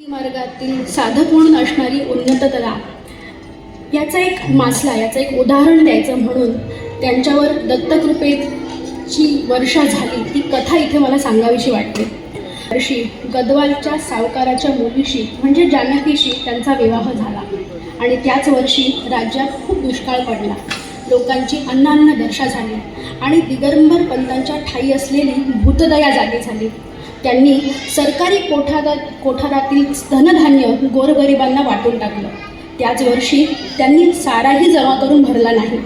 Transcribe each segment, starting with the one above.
मार्गातील साधक म्हणून असणारी उन्नतता याचा एक मासला याचं एक उदाहरण द्यायचं म्हणून त्यांच्यावर दत्तकृपेची वर्षा झाली. ती कथा इथे मला सांगावीशी वाटते. वर्षी गदवालच्या सावकाराच्या मुलीशी म्हणजे जानकीशी त्यांचा विवाह झाला. आणि त्याच वर्षी राज्यात खूप दुष्काळ पडला. लोकांची अन्नान्न दर्शा झाली. आणि दिगंबर पंतांच्या ठाई असलेली भूतदया जागी झाली. त्यांनी सरकारी कोठारात कोठारातील धनधान्य गोरगरिबांना वाटून टाकलं. त्याच वर्षी त्यांनी साराही जमा करून भरला नाही.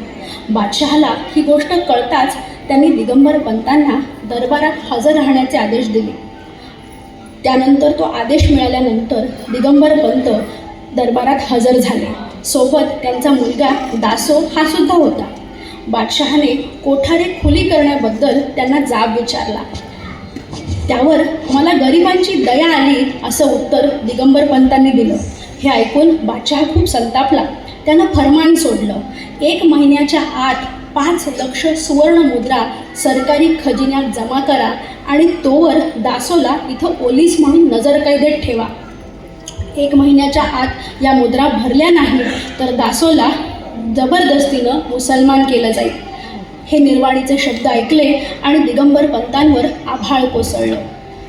बादशहाला ही गोष्ट कळताच त्यांनी दिगंबर पंतांना दरबारात हजर राहण्याचे आदेश दिले. त्यानंतर तो आदेश मिळाल्यानंतर दिगंबर पंत दरबारात हजर झाले. सोबत त्यांचा मुलगा दासो हा सुद्धा होता. बादशहाने कोठारे खुली करण्याबद्दल त्यांना जाब विचारला. त्यावर मला गरिबांची दया आली असं उत्तर दिगंबर पंतांनी दिलं. हे ऐकून बादशहा खूप संतापला. त्यानं फरमान सोडलं. एक महिन्याच्या आत पाच लक्ष सुवर्ण मुद्रा सरकारी खजिन्यात जमा करा आणि तोवर दासोला इथं ओलीस म्हणून नजरकैदेत ठेवा. एक महिन्याच्या आत या मुद्रा भरल्या नाही तर दासोला जबरदस्तीनं मुसलमान केलं जाईल. हे निर्वाणीचे शब्द ऐकले आणि दिगंबर पंतांवर आभाळ कोसळलं.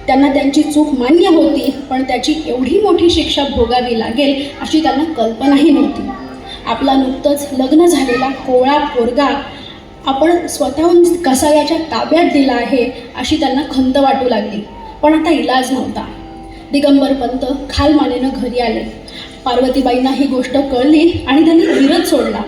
त्यांना त्यांची चूक मान्य होती पण त्याची एवढी मोठी शिक्षा भोगावी लागेल अशी त्यांना कल्पनाही नव्हती. आपला नुकतंच लग्न झालेला कोवळा पोरगा आपण स्वतःहून कसायाच्या ताब्यात दिला आहे अशी त्यांना खंत वाटू लागली पण आता इलाज नव्हता. दिगंबर पंत खालमानेनं घरी आले. पार्वतीबाईंना ही गोष्ट कळली आणि त्यांनी धीरच सोडला.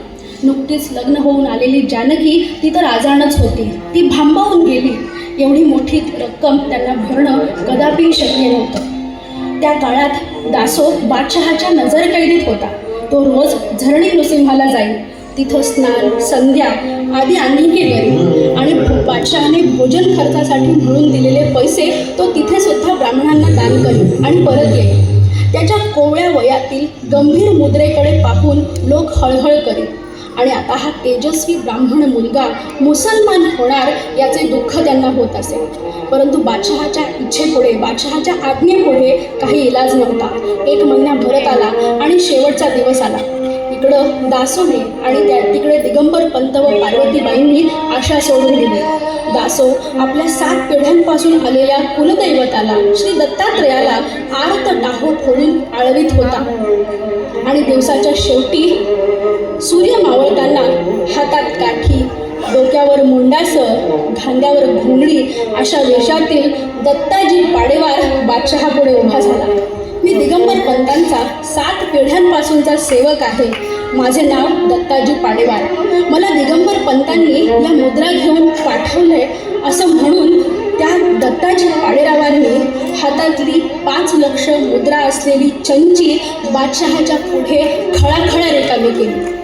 नुकतीच लग्न होऊन आलेली जानकी ती तर आजारणच होती. ती भांबावून गेली. एवढी मोठी रक्कम त्यांना भरणं कदापि शक्य नव्हतं. त्या काळात दासो बादशहाच्या नजरकैदीत होता. तो रोज झरणी नृसिंहाला जाईल. तिथं स्नान संध्या आदी आणखी करी आणि बादशहाने भोजन खर्चासाठी म्हणून दिलेले पैसे तो तिथे सुद्धा ब्राह्मणांना दान करी आणि परत येईल. त्याच्या कोवळ्या वयातील गंभीर मुद्रेकडे पाहून लोक हळहळ करीत. आणि आता हा तेजस्वी ब्राह्मण मुलगा मुसलमान होणार याचे दुःख त्यांना होत असे. परंतु बादशहाच्या इच्छेपुढे बादशहाच्या आज्ञेपुढे काही इलाज नव्हता. एक महिना भरत आला आणि शेवटचा दिवस आला. इकडं दासोने आणि त्या तिकडे दिगंबर पंत व पार्वतीबाईंनी आशा सोडून दिली. दासो आपल्या सात पिढ्यांपासून आलेल्या कुलदैवताला श्री दत्तात्रयाला आर्त टाहो फोडून आळवीत होता. आणि दिवसाच्या शेवटी सूर्य मावळताना हातात काठी डोक्यावर मुंडासं खांद्यावर घोंगडी अशा वेशातील दत्ताजी पाडेवार बादशहापुढे उभा झाला. मी दिगंबर पंतांचा सात पिढ्यांपासूनचा सेवक आहे. माझे नाव दत्ताजी पाडेवार. मला दिगंबर पंतांनी या मुद्रा घेऊन पाठवले असं म्हणून त्या दत्ताजी पाडेरावांनी हातातली पाच लक्ष मुद्रा असलेली चंची बादशहाच्या पुढे खळाखळा रिकामी केली.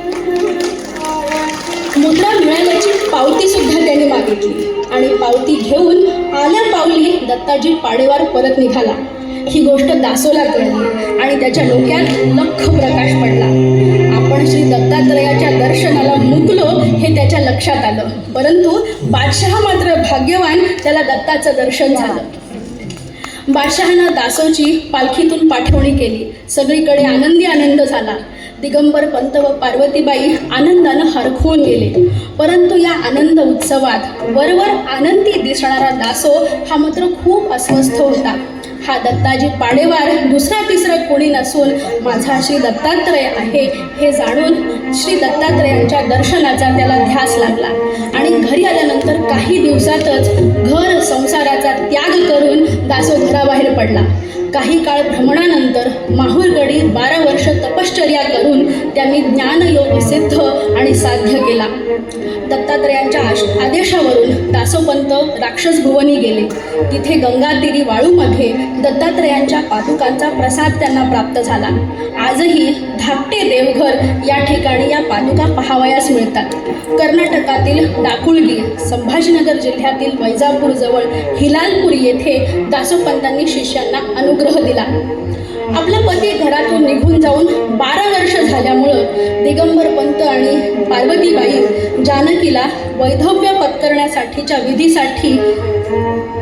मुद्रा मिळाल्याची पावती सुद्धा त्याने मागितली. आणि पावती घेऊन आल्या पावली दत्ताजी पाडेवार परत निघाला. ही गोष्ट दासोला कळली आणि त्याच्या डोक्यात लख प्रकाश पडला. आपण श्री दत्तात्रयाच्या दर्शनाला मुकलो हे त्याच्या लक्षात आलं. परंतु बादशहा मात्र भाग्यवान त्याला दत्ताचं दर्शन झालं. बादशहानं दासोची पालखीतून पाठवणी केली. सगळीकडे आनंदी आनंद झाला. दिगंबर पंत व पार्वतीबाई आनंदानं हरखून गेले. परंतु या आनंद उत्सवात वरवर आनंदी दिसणारा दासो हा मात्र खूप अस्वस्थ होता. हा दत्ताजी पाडेवार दुसरा तिसरा कोणी नसून माझा श्री दत्तात्रय आहे हे जाणून श्री दत्तात्रयांच्या दर्शनाचा त्याला ध्यास लागला. आणि घरी आल्यानंतर काही दिवसातच घर संसाराचा त्याग करून दासो घराबाहेर पडला. काही काळ भ्रमणानंतर माहूरगडी बारा वर्ष तपश्चर्या करून त्यांनी ज्ञानयोग सिद्ध आणि साध्य केला. दत्तात्रयांच्या आश आदेशावरून दासोपंत राक्षस भुवनी गेले. तिथे गंगातीरी वाळूमध्ये दत्तात्रयांच्या पादुकांचा प्रसाद त्यांना प्राप्त झाला. आजही धाकटे देवघर या ठिकाणी या पादुका पाहावयास मिळतात. कर्नाटकातील डाकुळगी संभाजीनगर जिल्ह्यातील वैजापूरजवळ हिलालपूर येथे दासोपंतांनी शिष्यांना अनु अनुग्रह दिला. आपला पती घरातून निघून जाऊन बारा वर्ष झाल्यामुळं दिगंबर पंत आणि पार्वतीबाई जानकीला वैधव्य पत्करण्यासाठीच्या विधीसाठी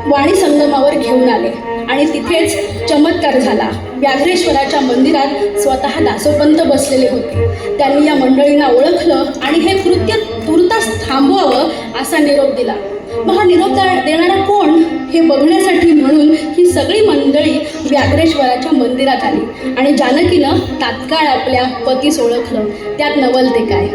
वाणी संगमावर घेऊन आले आणि तिथेच चमत्कार झाला. व्याघ्रेश्वराच्या मंदिरात स्वतः दासोपंत बसलेले होते. त्यांनी या मंडळींना ओळखलं आणि हे कृत्य तुर्तास थांबवावं असा निरोप दिला. मग हा निरोप देणारा कोण हे बघण्यासाठी म्हणून ही सगळी मंडळी व्याघ्रेश्वराच्या मंदिरात आली. आणि जानकीनं तात्काळ आपल्या पतीस ओळखलं. त्यात नवलते काय?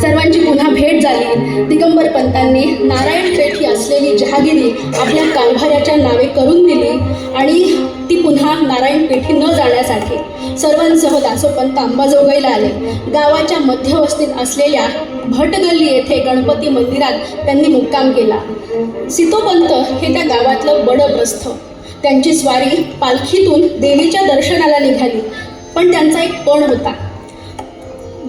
सर्वांची पुन्हा भेट झाली. दिगंबर पंतांनी नारायण पेठ ही असलेली जहागिरी आपल्या कारभाऱ्याच्या नावे करून दिली आणि ती पुन्हा नारायण पेठी न जाण्यासाठी सर्वांसह दासोपंत अंबाजोगाईला आले. गावाच्या मध्यवस्तीत असलेल्या भटगल्ली येथे गणपती मंदिरात त्यांनी मुक्काम केला. सितोपंत हे त्या गावातलं बडं प्रस्थ त्यांची स्वारी पालखीतून देवीच्या दर्शनाला निघाली पण त्यांचा एक पण होता?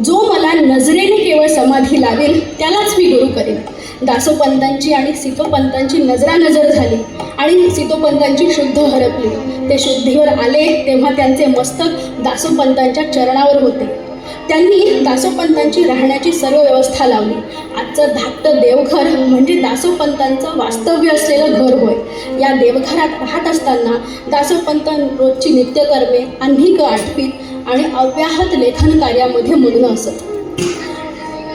जो मला नजरेने केवळ समाधी लावेल त्यालाच मी गुरु करेन. दासोपंतांची आणि सितोपंतांची नजरानजर झाली आणि सितोपंतांची शुद्ध हरपली. ते शुद्धीवर आले तेव्हा त्यांचे मस्तक दासोपंतांच्या चरणावर होते. त्यांनी दासोपंतांची राहण्याची सर्व व्यवस्था लावली. आजचं धाकटं देवघर म्हणजे दासोपंतांचं वास्तव्य असलेलं घर होय. या देवघरात राहत असताना दासोपंत रोजची नित्यकर्मे अन्निक आठवीत आणि अव्याहत लेखन कार्यामध्ये मग्न असत.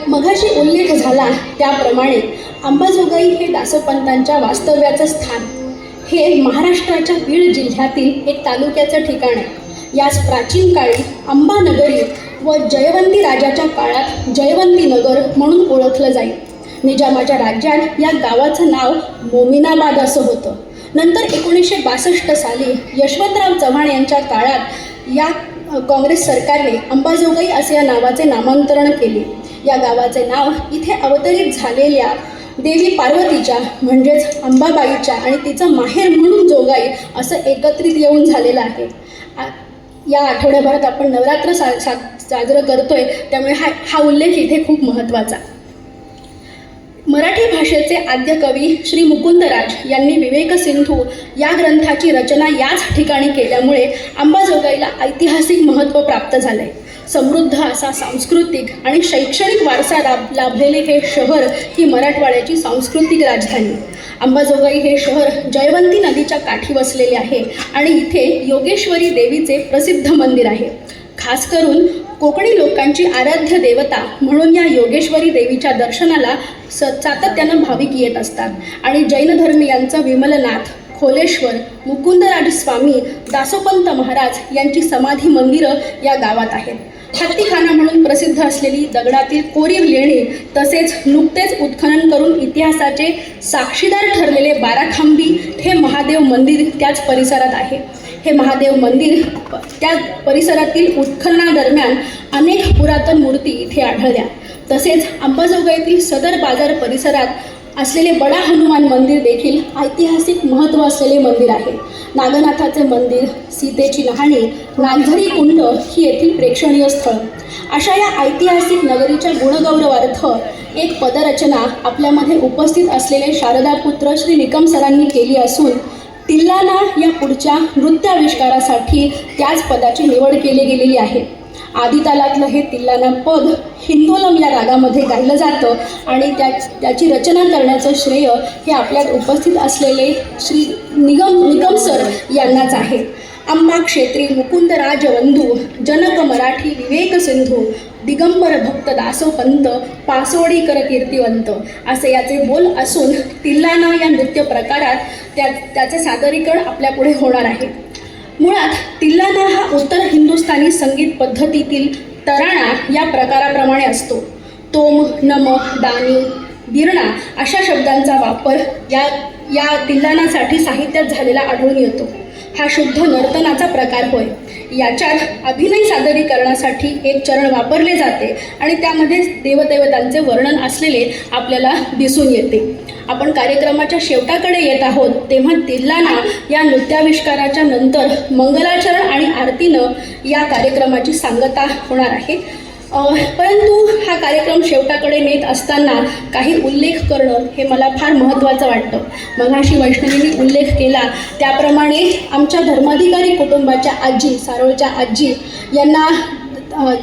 मघाशी उल्लेख झाला त्याप्रमाणे अंबाजोगाई हे दासोपंतांच्या वास्तव्याचं स्थान. हे महाराष्ट्राच्या बीड जिल्ह्यातील एक तालुक्याचं ठिकाण आहे. यास प्राचीन काळी अंबानगरी व जयवंती राजाच्या काळात जयवंती नगर म्हणून ओळखलं जाईल निजामाच्या राज्यात या गावाचं नाव मोमिनाबाद असं होतं. नंतर एकोणीसशे बासष्ट साली यशवंतराव चव्हाण यांच्या काळात या काँग्रेस सरकारने अंबाजोगाई असे या नावाचे नामांतरण केले. या गावाचे नाव इथे अवतरित झालेल्या देवी पार्वतीच्या म्हणजेच अंबाबाईच्या आणि तिचं माहेर म्हणून जोगाई असं एकत्रित येऊन झालेलं आहे. या आठवड्याभरात आपण नवरात्र सा सा साजरं करतोय त्यामुळे हा हा उल्लेख इथे खूप महत्त्वाचा. मराठी भाषेचे आद्य कवी श्री मुकुंदराज यांनी विवेक सिंधू या ग्रंथाची रचना याच ठिकाणी केल्यामुळे अंबाजोगाईला ऐतिहासिक महत्त्व प्राप्त झालंय. समृद्ध असा सांस्कृतिक आणि शैक्षणिक वारसा लाभ लाभलेले हे शहर ही मराठवाड्याची सांस्कृतिक राजधानी. अंबाजोगाई हे शहर जयवंती नदीच्या काठी वसलेले आहे आणि इथे योगेश्वरी देवीचे प्रसिद्ध मंदिर आहे. खास करून कोकणी लोकांची आराध्य देवता म्हणून या योगेश्वरी देवीच्या दर्शनाला स सातत्यानं भाविक येत असतात. आणि जैन धर्मीयांचा विमलनाथ खोलेश्वर मुकुंदराज स्वामी दासोपंत महाराज यांची समाधी मंदिरं या गावात आहेत. हत्तीखाना म्हणून प्रसिद्ध असलेली दगडातील कोरीव लेणी तसेच नुकतेच उत्खनन करून इतिहासाचे साक्षीदार ठरलेले बाराखांबी हे महादेव मंदिर त्याच परिसरात आहे. हे महादेव मंदिर त्या परिसरातील उत्खननादरम्यान अनेक पुरातन मूर्ती इथे आढळल्या. तसेच अंबाजोगाईतील सदर बाजार परिसरात असलेले बडा हनुमान मंदिर देखील ऐतिहासिक महत्त्व असलेले मंदिर आहे. नागनाथाचे मंदिर सीतेची न्हाणी नागझरी कुंड ही येथील प्रेक्षणीय स्थळ. अशा या ऐतिहासिक नगरीच्या गुणगौरवार्थ एक पदरचना आपल्यामध्ये उपस्थित असलेले शारदापुत्र श्री निकम सरांनी केली असून तिल्लाना या पुढच्या नृत्याविष्कारासाठी त्याच पदाची निवड केली गेलेली आहे. आदितालातलं हे तिल्लाना पद हिंदोलम या रागामध्ये गायलं जातं आणि त्या त्याची रचना करण्याचं श्रेय हे आपल्यात उपस्थित असलेले श्री निगम निगम सर यांनाच आहे. अंबा क्षेत्री मुकुंद राजवंधू जनक मराठी विवेक सिंधू दिगंबर भक्त दासोपंत पासोडीकर कीर्तिवंत असे याचे बोल असून तिल्लाना या नृत्य प्रकारात त्या त्याचे सादरीकरण आपल्यापुढे होणार आहे. मुळात तिल्लाना हा उत्तर हिंदुस्थानी संगीत पद्धतीतील तराणा या प्रकाराप्रमाणे असतो. तोम नम दानी बिरणा अशा शब्दांचा वापर या या तिल्लानासाठी साहित्यात झालेला आढळून येतो. हा शुद्ध नर्तनाचा प्रकार होय. याच्यात अभिनय सादरीकरणासाठी एक चरण वापरले जाते आणि त्यामध्ये देवदेवतांचे वर्णन असलेले आपल्याला दिसून येते. आपण कार्यक्रमाच्या शेवटाकडे येत आहोत तेव्हा तिल्लाना या नृत्याविष्काराच्या नंतर मंगलाचरण आणि आरतीनं या कार्यक्रमाची सांगता होणार आहे. परंतु हा कार्यक्रम शेवटाकडे नेत असताना काही उल्लेख करणं हे मला फार महत्त्वाचं वाटतं. मगाशी वैष्णवींनी उल्लेख केला त्याप्रमाणे आमच्या धर्माधिकारी कुटुंबाच्या आजी सारोळच्या आजी यांना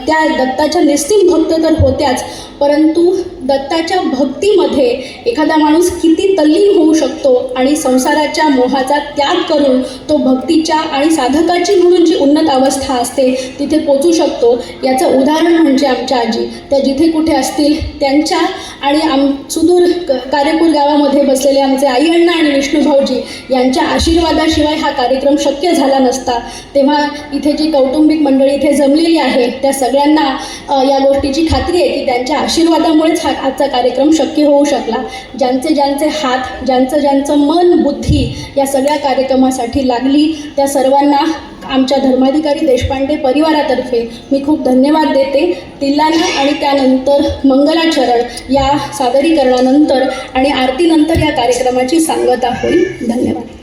त्या दत्ताच्या निस्तीम भक्त तर होत्याच परंतु दत्ताच्या भक्तीमध्ये एखादा माणूस किती तल्लीन होऊ शकतो आणि संसाराच्या मोहाचा त्याग करून तो भक्तीच्या आणि साधकाची म्हणून जी उन्नत अवस्था असते तिथे पोचू शकतो. याचं उदाहरण म्हणजे आमच्या आजी. त्या जिथे कुठे असतील त्यांच्या आणि आम सुदूर क- कारेपूर गावामध्ये बसलेले आमचे आई अण्णा आणि विष्णुभाऊजी यांच्या आशीर्वादाशिवाय हा कार्यक्रम शक्य झाला नसता. तेव्हा इथे जी कौटुंबिक मंडळी इथे जमलेली आहे त्या सगळ्यांना या गोष्टीची खात्री आहे की त्यांच्या आशीर्वादामुळेच हा आजचा कार्यक्रम शक्य होऊ शकला. ज्यांचे ज्यांचे हात ज्यांचं ज्यांचं मन बुद्धी या सगळ्या कार्यक्रमासाठी लागली त्या सर्वांना आमच्या धर्माधिकारी देशपांडे परिवारातर्फे मी खूप धन्यवाद देते. तिल्लाना आणि त्यानंतर मंगलाचरण या सादरीकरणानंतर आणि आरतीनंतर या कार्यक्रमाची सांगता होईल. धन्यवाद.